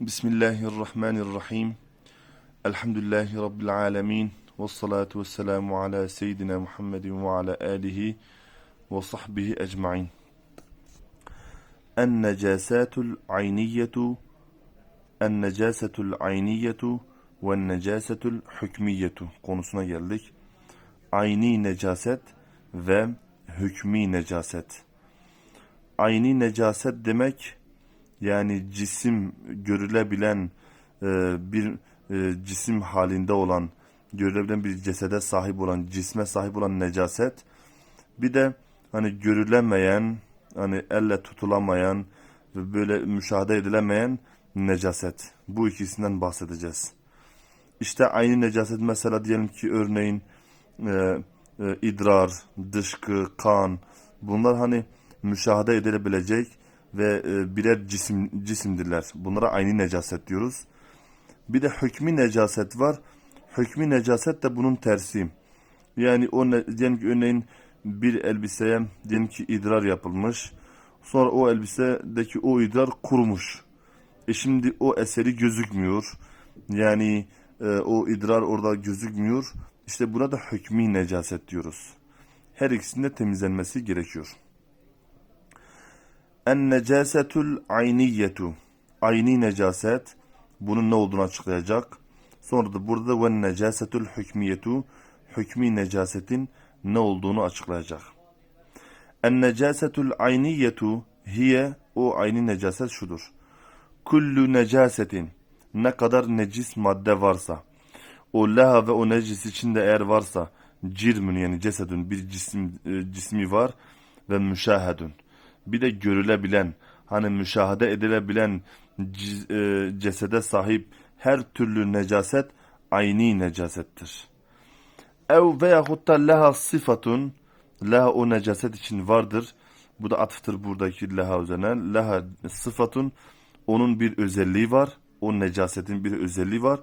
Bismillahirrahmanirrahim. Elhamdülillahi Rabbil alemin. Ve salatu ve selamu ala seyyidina Muhammedin ve ala alihi ve sahbihi ecma'in. En-necasatul ayniyetu En-necasatul ayniyetu ve necasetul hükmiyetu konusuna geldik. Ayni necaset ve hükmi necaset. Ayni necaset demek yani cisim görülebilen e, bir e, cisim halinde olan görülebilen bir cesede sahip olan cisme sahip olan necaset bir de hani görülemeyen hani elle tutulamayan ve böyle müşahede edilemeyen necaset bu ikisinden bahsedeceğiz. İşte aynı necaset mesela diyelim ki örneğin e, e, idrar, dışkı, kan bunlar hani müşahede edilebilecek ve e, birer cisim cisimdirler. Bunlara aynı necaset diyoruz. Bir de hükmü necaset var. Hükmü necaset de bunun tersi. Yani o diyelim ki örneğin bir elbiseye diyelim ki idrar yapılmış. Sonra o elbisedeki o idrar kurumuş. E şimdi o eseri gözükmüyor. Yani e, o idrar orada gözükmüyor. İşte buna da hükmü necaset diyoruz. Her ikisinde temizlenmesi gerekiyor. En necasetul ayniyetu. Ayni necaset. Bunun ne olduğunu açıklayacak. Sonra da burada ve necasetul hükmiyetu. Hükmi necasetin ne olduğunu açıklayacak. En necasetul ayniyetu hiye o ayni necaset şudur. Kullu necasetin ne kadar necis madde varsa o leha ve o necis içinde eğer varsa cirmün yani cesedün bir cisim e, cismi var ve müşahedün bir de görülebilen hani müşahede edilebilen e, cesede sahip her türlü necaset ayni necasettir. Ev veyahut da leha sıfatun leha o necaset için vardır. Bu da atıftır buradaki leha üzerine. Leha sıfatun onun bir özelliği var. O necasetin bir özelliği var.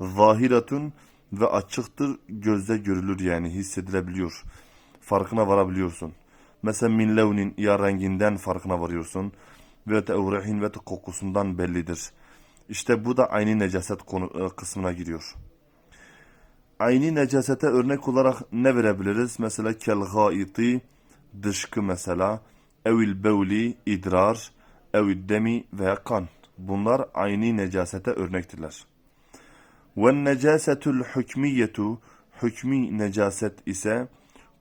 Zahiratun ve açıktır gözde görülür yani hissedilebiliyor. Farkına varabiliyorsun. Mesela min levnin ya renginden farkına varıyorsun. Ve tevrihin ve kokusundan bellidir. İşte bu da aynı necaset konu, e, kısmına giriyor. Aynı necasete örnek olarak ne verebiliriz? Mesela kel gaiti, dışkı mesela, evil bevli, idrar, evil demi veya kan. Bunlar aynı necasete örnektirler. Ve necasetul hükmiyetu, hükmi necaset ise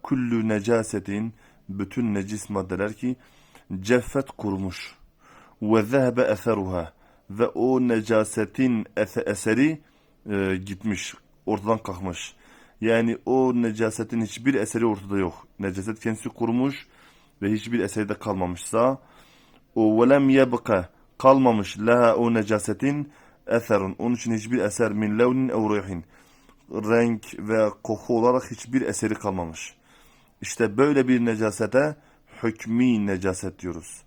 kullu necasetin, bütün necis maddeler ki ceffet kurumuş ve zehebe eseruha ve o necasetin eseri e, gitmiş, ortadan kalkmış. Yani o necasetin hiçbir eseri ortada yok. Necaset kendisi kurumuş ve hiçbir eseri de kalmamışsa o velem yebka kalmamış laha o necasetin eserun. Onun için hiçbir eser min levnin ev renk ve koku olarak hiçbir eseri kalmamış. İşte böyle bir necasete hükmi necaset diyoruz.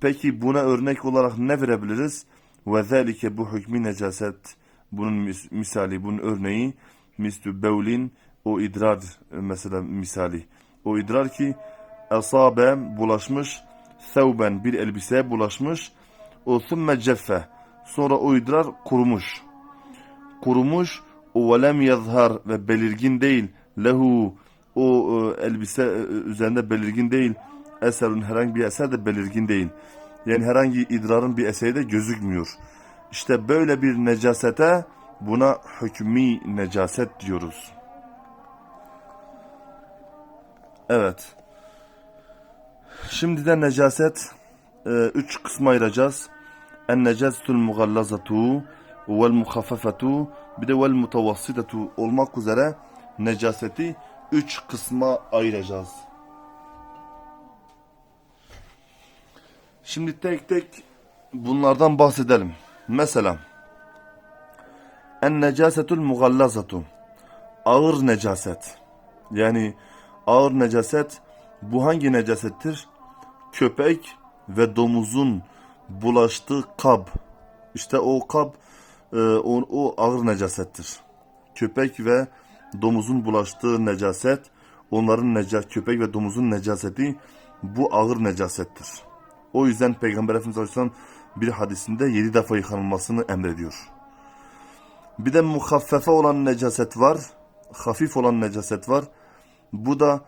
Peki buna örnek olarak ne verebiliriz? Ve bu hükmi necaset bunun misali, bunun örneği mislü bevlin o idrar mesela misali. O idrar ki esabe bulaşmış sevben bir elbise bulaşmış o thumme ceffe sonra o idrar kurumuş. Kurumuş o velem yazhar ve belirgin değil lehu o e, elbise e, üzerinde belirgin değil. Eserin herhangi bir eser de belirgin değil. Yani herhangi idrarın bir eseri de gözükmüyor. İşte böyle bir necasete buna hükmi necaset diyoruz. Evet. Şimdi de necaset e, üç kısma ayıracağız. En necasetul mugallazatu vel muhaffafatu bir de vel mutavassitatu olmak üzere necaseti üç kısma ayıracağız. Şimdi tek tek bunlardan bahsedelim. Mesela en necasetul mugallazatu ağır necaset. Yani ağır necaset bu hangi necasettir? Köpek ve domuzun bulaştığı kab. İşte o kab e, o, o ağır necasettir. Köpek ve domuzun bulaştığı necaset, onların neca köpek ve domuzun necaseti bu ağır necasettir. O yüzden Peygamber Efendimiz Aleyhisselam bir hadisinde yedi defa yıkanılmasını emrediyor. Bir de muhaffefe olan necaset var. Hafif olan necaset var. Bu da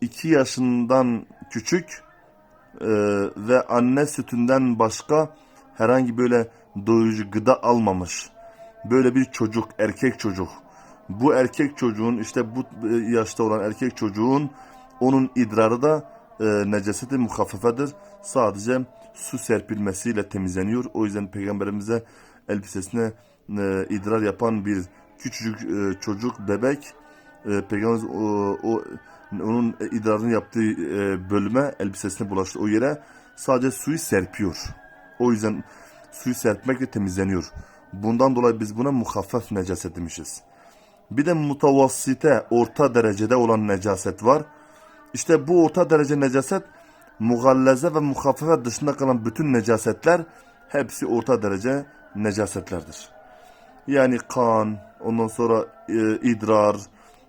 iki yaşından küçük e, ve anne sütünden başka herhangi böyle doyurucu gıda almamış. Böyle bir çocuk, erkek çocuk. Bu erkek çocuğun işte bu e, yaşta olan erkek çocuğun onun idrarı da e, neceseti muhaffefedir. Sadece su serpilmesiyle temizleniyor. O yüzden peygamberimize elbisesine e, idrar yapan bir küçücük e, çocuk, bebek e, peygamberimiz o, o onun idrarını yaptığı e, bölüme elbisesine bulaştı o yere sadece suyu serpiyor. O yüzden suyu serpmekle temizleniyor. Bundan dolayı biz buna muhaffef necaset demişiz. Bir de mutavassite, orta derecede olan necaset var. İşte bu orta derece necaset mugalleze ve muhaffefe dışında kalan bütün necasetler hepsi orta derece necasetlerdir. Yani kan, ondan sonra e, idrar,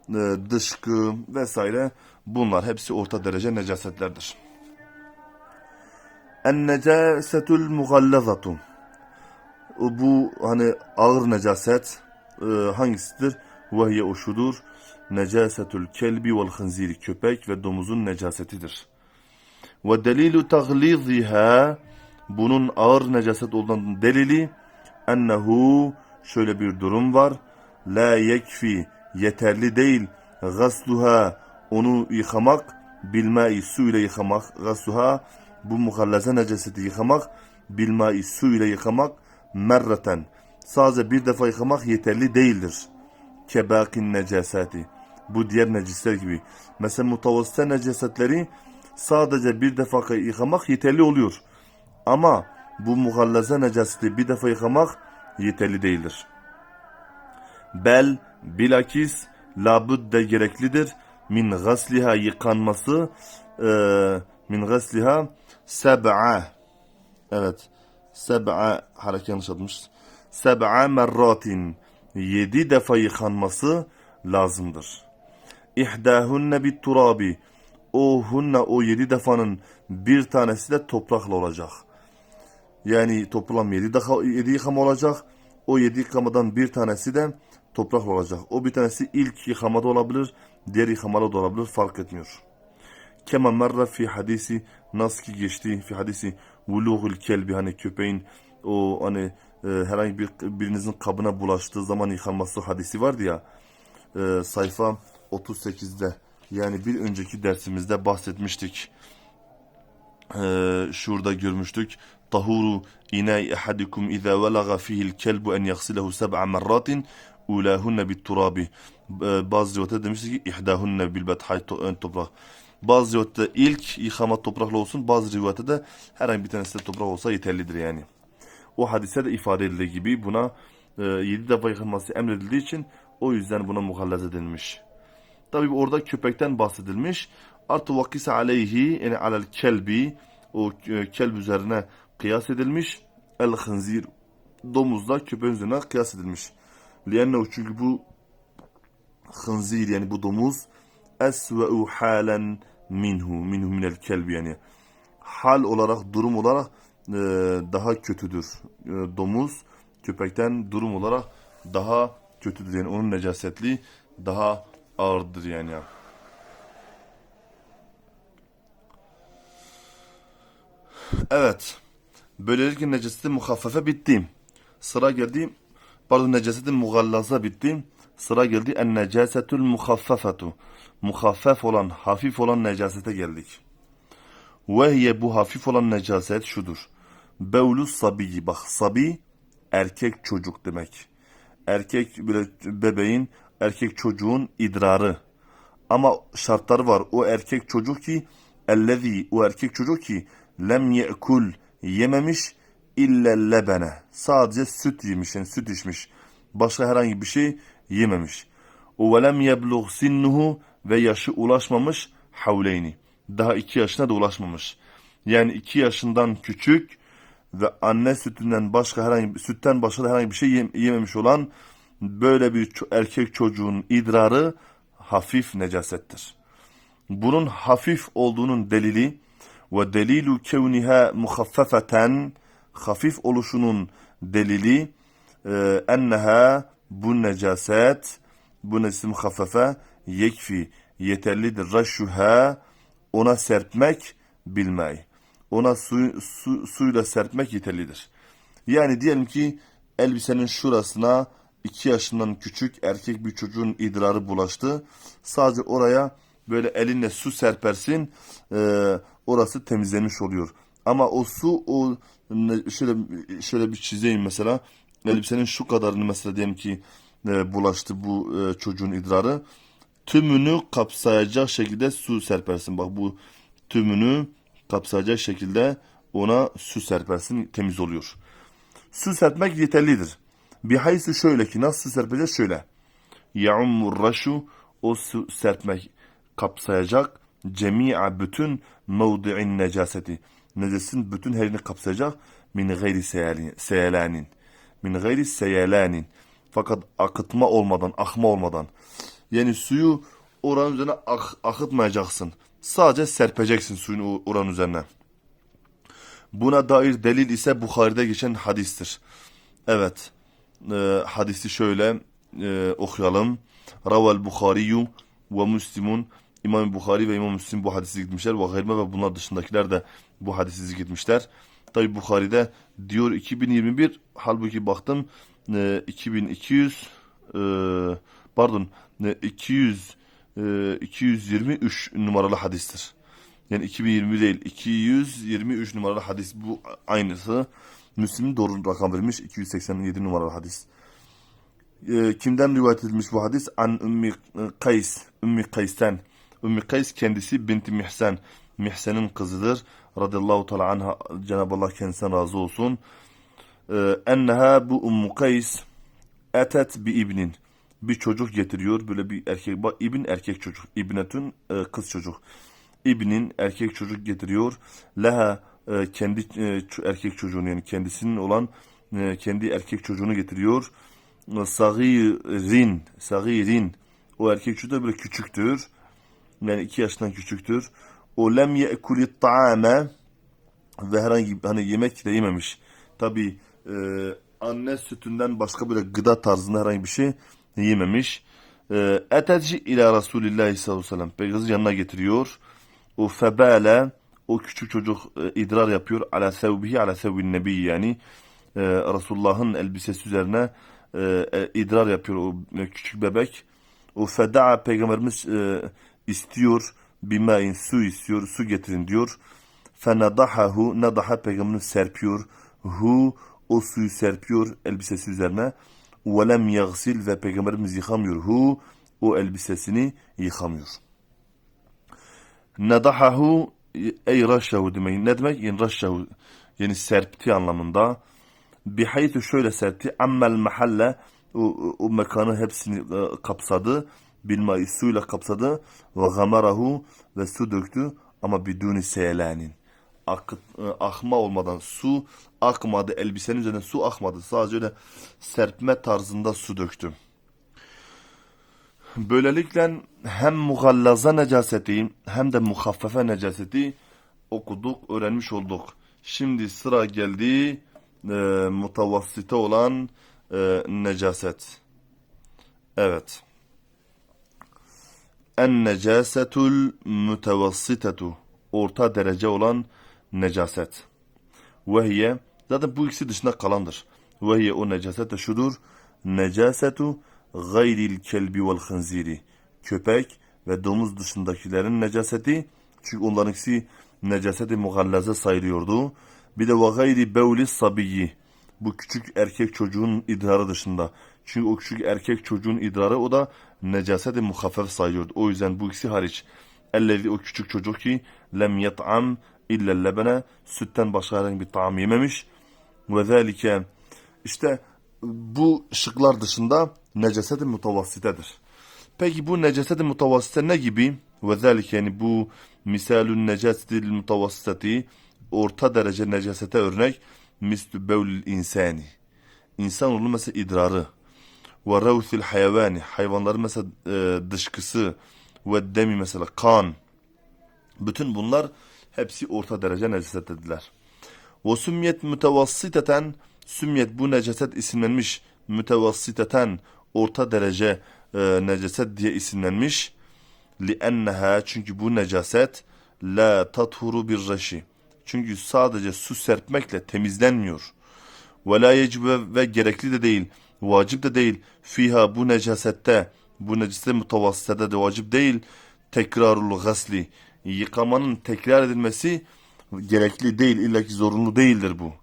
e, dışkı vesaire bunlar hepsi orta derece necasetlerdir. En necasetul mugallazatu. Bu hani ağır necaset e, hangisidir? Vehye o şudur. Necasetul kelbi vel hınziri köpek ve domuzun necasetidir. Ve delilu tagliziha bunun ağır necaset olduğunun delili ennehu şöyle bir durum var. La yekfi yeterli değil gasluha onu yıkamak bilmai su ile yıkamak gasluha bu muhallaze necaseti yıkamak bilmai su ile yıkamak merreten sadece bir defa yıkamak yeterli değildir. Kebakin necaseti bu diğer necisler gibi. Mesela mutavassite necasetleri sadece bir defa yıkamak yeterli oluyor. Ama bu muhallaze necaseti bir defa yıkamak yeterli değildir. Bel bilakis labudde gereklidir. Min gasliha yıkanması e, min gasliha seb'a evet seb'a hareket yanlış atmış. Seb'a merratin yedi defa yıkanması lazımdır. İhdahunne bit turabi o hunne o yedi defanın bir tanesi de toprakla olacak. Yani toplam yedi, defa, yedi yıkama olacak. O yedi yıkamadan bir tanesi de toprakla olacak. O bir tanesi ilk yıkamada olabilir, diğer yıkamada da olabilir fark etmiyor. Kema merre fi hadisi nasıl ki geçti fi hadisi vuluğul kelbi hani köpeğin o hani e, herhangi bir birinizin kabına bulaştığı zaman yıkanması hadisi vardı ya e, sayfa 38'de yani bir önceki dersimizde bahsetmiştik. E, şurada görmüştük. Tahuru inay ahadikum iza velaga fihi'l kelbu en yaghsilehu seb'a merratin ulahunne bit turabi. E, bazı rivayette demiştik ki ihdahunne bil bethay ön toprak. Bazı rivayette ilk yıkama toprakla olsun, bazı rivayette de herhangi bir tanesi de toprak olsa yeterlidir yani. O hadise de ifade edildiği gibi buna e, 7 defa yıkanması emredildiği için o yüzden buna muhallaze denilmiş. Tabi orada köpekten bahsedilmiş. Artı vakise aleyhi yani alel kelbi o e, kelb üzerine kıyas edilmiş. El hınzir domuzda köpeğin üzerine kıyas edilmiş. Lianne çünkü bu hınzir yani bu domuz esve'u halen minhu minhu minel kelbi yani hal olarak durum olarak e, daha kötüdür. E, domuz köpekten durum olarak daha kötüdür yani onun necasetliği daha ağırdır yani. Evet. Böylelikle neceseti muhaffefe bitti. Sıra geldi. Pardon neceseti mugallaza bitti. Sıra geldi en necasetul muhaffefetu. Muhaffef olan, hafif olan necasete geldik. Ve bu hafif olan necaset şudur. Bevlu sabiyi. Bak sabi erkek çocuk demek. Erkek böyle bebeğin, erkek çocuğun idrarı. Ama şartları var. O erkek çocuk ki ellezi o erkek çocuk ki lem ye'kul yememiş ille lebene. Sadece süt yemiş yani süt içmiş. Başka herhangi bir şey yememiş. O velem yeblugh sinnuhu ve yaşı ulaşmamış havleyni. Daha iki yaşına da ulaşmamış. Yani iki yaşından küçük ve anne sütünden başka herhangi sütten başka herhangi bir şey yememiş olan böyle bir erkek çocuğun idrarı hafif necasettir. Bunun hafif olduğunun delili ve delilu kevniha muhaffefeten hafif oluşunun delili e, enneha bu necaset bu nesim muhaffafe yekfi yeterlidir. Raşuha ona serpmek bilmey. Ona su, su, suyla serpmek yeterlidir. Yani diyelim ki elbisenin şurasına iki yaşından küçük erkek bir çocuğun idrarı bulaştı. Sadece oraya böyle elinle su serpersin e, orası temizlenmiş oluyor. Ama o su o şöyle şöyle bir çizeyim mesela elbisenin şu kadarını mesela diyelim ki e, bulaştı bu e, çocuğun idrarı tümünü kapsayacak şekilde su serpersin. Bak bu tümünü kapsayacak şekilde ona su serpersin temiz oluyor. Su serpmek yeterlidir. Bihaysu şöyle ki nasıl su serpeceğiz şöyle. Ya'ummur raşu o su serpmek kapsayacak cemi'a bütün mevdi'in necaseti. Necasetin bütün herini kapsayacak min gayri seyelanin. Min gayri seyelanin. Fakat akıtma olmadan, akma olmadan. Yani suyu oranın üzerine ak- akıtmayacaksın. Sadece serpeceksin suyun o- oranın üzerine. Buna dair delil ise Bukhari'de geçen hadistir. Evet. E, hadisi şöyle e, okuyalım. Ravel Bukhariyu ve Müslimun İmam Bukhari ve İmam Müslim bu hadisi gitmişler. Ve gayrime ve bunlar dışındakiler de bu hadisi gitmişler. Tabi Bukhari'de diyor 2021 halbuki baktım e, 2200 e, pardon e, 200 e, 223 numaralı hadistir. Yani 2020 değil 223 numaralı hadis bu aynısı. Müslim'in doğru rakam vermiş 287 numaralı hadis. Ee, kimden rivayet edilmiş bu hadis? An Ümmi Kays, Ümmi Kays'ten. Ümmi Kays kendisi binti Mihsen. Mihsen'in kızıdır. Radıyallahu teala anha Cenab-ı Allah kendisinden razı olsun. Ee, enneha bu Ummu Kays etet bi ibnin. Bir çocuk getiriyor. Böyle bir erkek. Bak ibn erkek çocuk. İbnetün e, kız çocuk. İbnin erkek çocuk getiriyor. Leha e, kendi e, erkek çocuğunu yani kendisinin olan e, kendi erkek çocuğunu getiriyor. Sagirin, sagirin. O erkek çocuğu da böyle küçüktür. Yani iki yaştan küçüktür. O lem ye'kulit ta'ame ve herhangi hani yemek de yememiş. Tabi e, anne sütünden başka böyle gıda tarzında herhangi bir şey yememiş. E, Eteci ila Resulillah sallallahu aleyhi ve sellem. Peygamber yanına getiriyor. O febale o küçük çocuk e, idrar yapıyor. Ala sevbihi ala sevbin nebi yani. E, Resulullah'ın elbisesi üzerine e, e, idrar yapıyor o küçük bebek. O feda'a peygamberimiz istiyor bimain su istiyor su getirin diyor. Fenadahahu nadaha peygamberimiz serpiyor. Hu o suyu serpiyor elbisesi üzerine. Ve lem yagsil ve peygamberimiz yıkamıyor. Hu o elbisesini yıkamıyor. Nadahahu ey raşahu demek. Ne demek? In raşahu yani serpti anlamında. Bihaytü şöyle serpti. Ammel mahalle o, o mekanı hepsini e, kapsadı. Bilmai suyla kapsadı. Ve gamarahu ve su döktü. Ama biduni seyelanin. Akıt, e, akma olmadan su akmadı. Elbisenin üzerine su akmadı. Sadece öyle serpme tarzında su döktü. Böylelikle hem mugallaza necaseti hem de muhaffefe necaseti okuduk, öğrenmiş olduk. Şimdi sıra geldi e, mutavassite olan e, necaset. Evet. En necasetul mutevassitetu. Orta derece olan necaset. Vehiye zaten bu ikisi dışında kalandır. Vehiye o necaset de şudur. Necasetu gayril kelbi vel hınziri. Köpek ve domuz dışındakilerin necaseti. Çünkü onların ikisi necaseti mugallaze sayılıyordu. Bir de ve gayri bevli sabiyyi. Bu küçük erkek çocuğun idrarı dışında. Çünkü o küçük erkek çocuğun idrarı o da necaseti muhaffef sayılıyordu. O yüzden bu ikisi hariç. Ellezi o küçük çocuk ki lem yet'am illa lebene sütten başka herhangi bir taam yememiş. Ve zalike işte bu şıklar dışında neceseti mutavassitedir. Peki bu neceseti mutavassite ne gibi? Ve zalike yani bu misalun necasetil mutavassiteti orta derece necesete örnek mislü bevlil insani. İnsanoğlu mesela idrarı ve revsil hayvani hayvanların mesela e, dışkısı ve demi mesela kan bütün bunlar hepsi orta derece necaset dediler. Ve sümmiyet mütevassiteten sümmiyet bu necaset isimlenmiş mütevassiteten orta derece e, necaset diye isimlenmiş. لِأَنَّهَا çünkü bu necaset la tathuru bir reşi. Çünkü sadece su serpmekle temizlenmiyor. Ve la yecibe ve gerekli de değil, vacip de değil. Fiha bu necasette, bu necasette mutavassitede de vacip değil. Tekrarul gasli. Yıkamanın tekrar edilmesi gerekli değil, illa ki zorunlu değildir bu.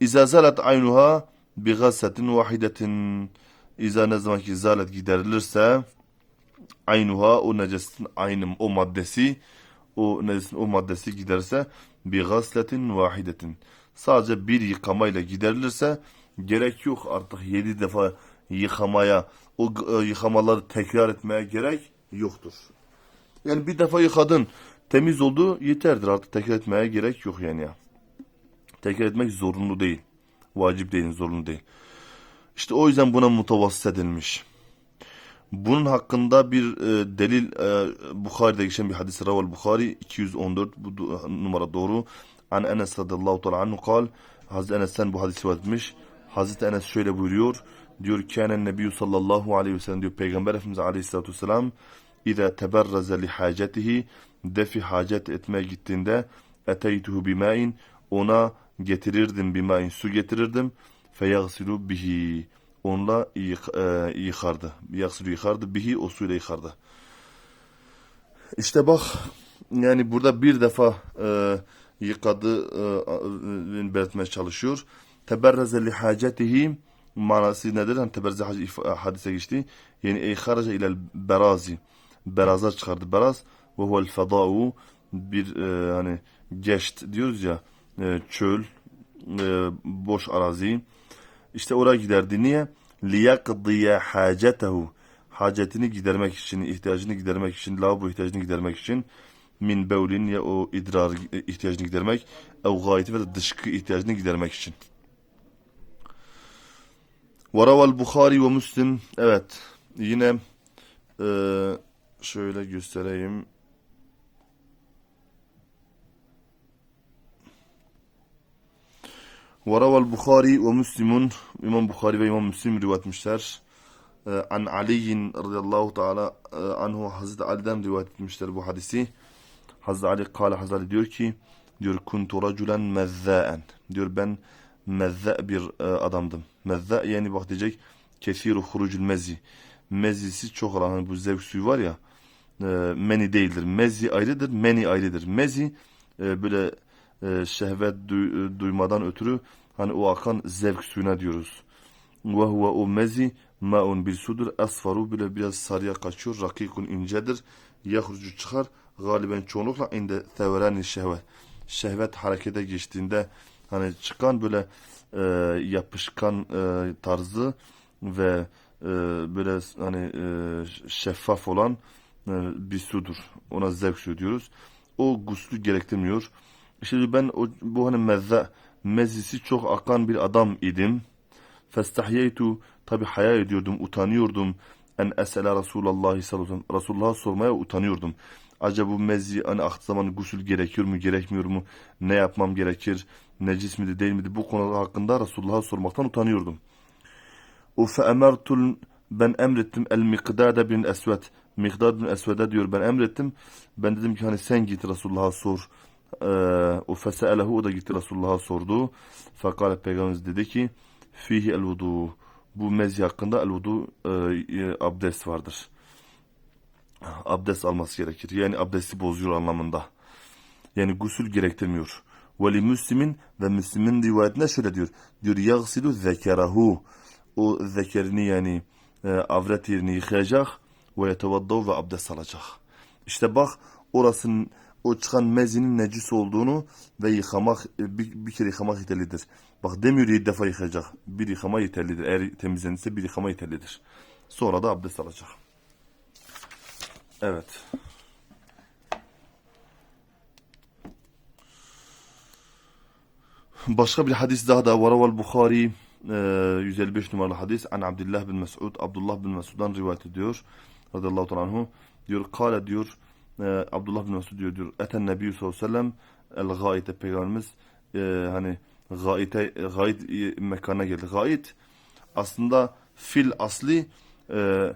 İza zalat aynuha bi gassetin vahidetin. İza ne zaman ki zalet giderilirse aynuha o necasetin aynı o maddesi o necasetin o maddesi giderse bi gasletin vahidetin. Sadece bir yıkamayla giderilirse gerek yok artık yedi defa yıkamaya o e, yıkamaları tekrar etmeye gerek yoktur. Yani bir defa yıkadın temiz oldu yeterdir artık tekrar etmeye gerek yok yani ya. Tekrar etmek zorunlu değil. Vacip değil, zorunlu değil. İşte o yüzden buna mutavassit edilmiş. Bunun hakkında bir e, delil e, Bukhari'de geçen bir hadis Raval Bukhari 214 bu numara doğru. An Enes radıyallahu teala anhu kal Hazreti Enes'ten bu hadisi etmiş. Hazreti Enes şöyle buyuruyor. Diyor kânen nebiyyü sallallahu aleyhi ve sellem diyor Peygamber Efendimiz aleyhissalatu vesselam Teberreze li hacetihi defi hacet etmeye gittiğinde eteytuhu bima'in ona getirirdim bima'in su getirirdim feyagsilu bihi onunla e, yıkardı. Yagsilu yıkardı bihi o suyla yıkardı. İşte bak yani burada bir defa e, yıkadı e, belirtmeye çalışıyor. Teberreze li hacetihi manası nedir? Hani teberreze hadise geçti. Yani ey haraca ilel berazi beraza çıkardı. Beraz ve huvel feda'u bir e, hani geçt diyoruz ya e, çöl e, boş arazi. İşte oraya giderdi. Niye? Liyakdiye hacetehu hacetini gidermek için ihtiyacını gidermek için lavabo ihtiyacını gidermek için min bevlin ya o idrar e, ihtiyacını gidermek ev gayeti ve de dışkı ihtiyacını gidermek için. Varaval Bukhari ve Müslim evet yine eee şöyle göstereyim. Varaval Bukhari ve Müslimun İmam Bukhari ve İmam Müslim rivayet etmişler. Ee, An Ali'in radıyallahu teala e, anhu Hazreti Ali'den rivayet etmişler bu hadisi. Hazreti Ali kâle Hazreti Ali diyor ki diyor kuntu raculen mezzâen diyor ben mezza bir e, adamdım. Mezza yani bak diyecek kesiru hurucul mezi. Mezisi çok olan hani bu zevk suyu var ya e, meni değildir. Mezi ayrıdır, meni ayrıdır. Mezi e, böyle e, şehvet e, duymadan ötürü hani o akan zevk suyuna diyoruz. Ve huve o mezi maun bir sudur. Asfaru bile biraz sarıya kaçıyor. Rakikun incedir. Yahrucu çıkar. Galiben çoğunlukla inde teverani şehvet. Şehvet harekete geçtiğinde hani çıkan böyle e, yapışkan e, tarzı ve e, böyle hani e, şeffaf olan bir sudur. Ona zevk suyu diyoruz. O guslü gerektirmiyor. İşte ben o, bu hani mezze, mezisi çok akan bir adam idim. Festahyeytu tabi haya ediyordum, utanıyordum. En esele Resulullah sallallahu aleyhi ve. Resulullah'a sormaya utanıyordum. Acaba bu mezzi hani aktığı zaman gusül gerekiyor mu, gerekmiyor mu? Ne yapmam gerekir? Necis miydi, değil miydi? Bu konu hakkında Resulullah'a sormaktan utanıyordum. O fe emertul ben emrettim el mikdade bin esved. Mikdad bin esved'e diyor ben emrettim. Ben dedim ki hani sen git Resulullah'a sor. Ee, o feseelehu o da gitti Resulullah'a sordu. Fakale Peygamberimiz dedi ki fihi el vudu. Bu mezi hakkında el vudu e, e, abdest vardır. Abdest alması gerekir. Yani abdesti bozuyor anlamında. Yani gusül gerektirmiyor. Veli Müslim'in ve Müslim'in rivayetinde şöyle diyor. Diyor yagsilu zekerahu. O zekerini yani e, avret yerini yıkayacak ve yetevaddav ve abdest alacak. İşte bak orasının o çıkan mezinin necis olduğunu ve yıkamak e, bir, bir kere yıkamak yeterlidir. Bak demiyor yedi defa yıkayacak. Bir yıkama yeterlidir. Eğer temizlenirse bir yıkama yeterlidir. Sonra da abdest alacak. Evet. Başka bir hadis daha da Varaval Bukhari e, 155 numaralı hadis an Abdullah bin Mes'ud Abdullah bin Mes'ud'dan rivayet ediyor radıyallahu anhu diyor kale diyor e, Abdullah bin Mes'ud diyor diyor eten nebi sallallahu aleyhi ve sellem el gayete peygamberimiz e, hani gaite, gayet e, mekana geldi. Gayet aslında fil asli e,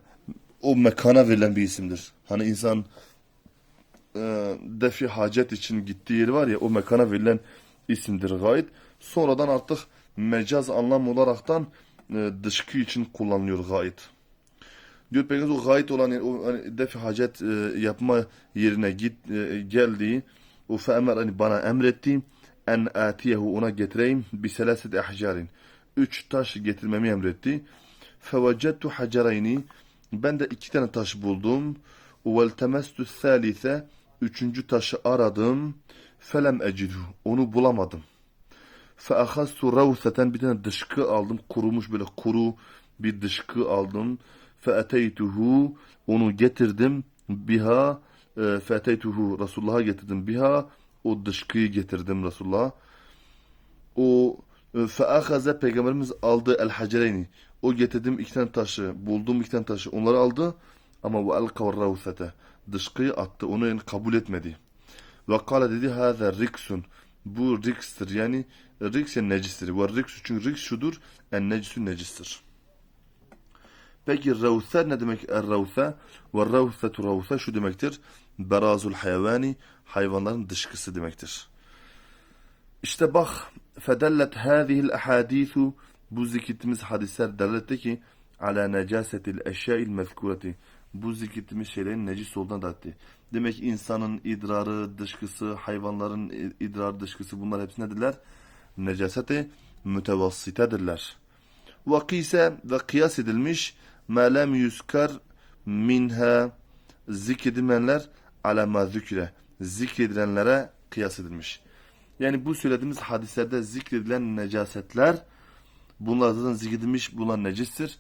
o mekana verilen bir isimdir. Hani insan e, defi hacet için gittiği yeri var ya o mekana verilen isimdir gayet. Sonradan artık mecaz anlam olaraktan e, dışkı için kullanılıyor gayet. Diyor peki o gayet olan yer, o hani defi hacet e, yapma yerine git e, geldiği o fe'emer hani bana emretti en atiyehu ona getireyim bi selaseti ahcarin. Üç taş getirmemi emretti. Fevecettu hacereyni ben de iki tane taş buldum. Veltemestu salise üçüncü taşı aradım. Felem ecidhu onu bulamadım. Feahastu ravseten bir tane dışkı aldım. Kurumuş böyle kuru bir dışkı aldım. Feeteytuhu onu getirdim. Biha e, feeteytuhu Resulullah'a getirdim. Biha o dışkıyı getirdim Resulullah'a. O e, feahaze peygamberimiz aldı el hacereyni. O getirdim iki tane taşı, bulduğum iki tane taşı onları aldı ama bu elkav ravsete dışkıyı attı. Onu yani kabul etmedi. Ve kâle dedi hâzâ riksun. Bu rikstir yani riks necistir. Ve riks çünkü riks şudur en necisü necistir. Peki ravse ne demek er ravse? Ve ravsetu ravse şu demektir. Berazul hayvani hayvanların dışkısı demektir. İşte bak fedellet hâzihil ahadîthu bu zikrettiğimiz hadisler delalet ki ala necasetil eşya'il mezkureti bu zikrettiğimiz şeylerin necis olduğuna da etti. Demek insanın idrarı, dışkısı, hayvanların idrarı, dışkısı bunlar hepsi nedirler? Necasete mütevassitedirler. Vakise ve kıyas edilmiş ma lem yuskar minha zikredilmeyenler ala ma zükre zikredilenlere kıyas edilmiş. Yani bu söylediğimiz hadislerde zikredilen necasetler bunlar zaten zikredilmiş bunlar necistir.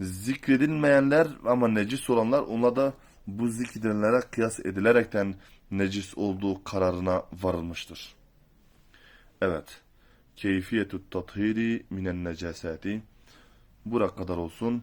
Zikredilmeyenler ama necis olanlar onlar da bu zikredilenlere kıyas edilerekten necis olduğu kararına varılmıştır. Evet. Keyfiyetü tathiri minen necasati. Buraya kadar olsun.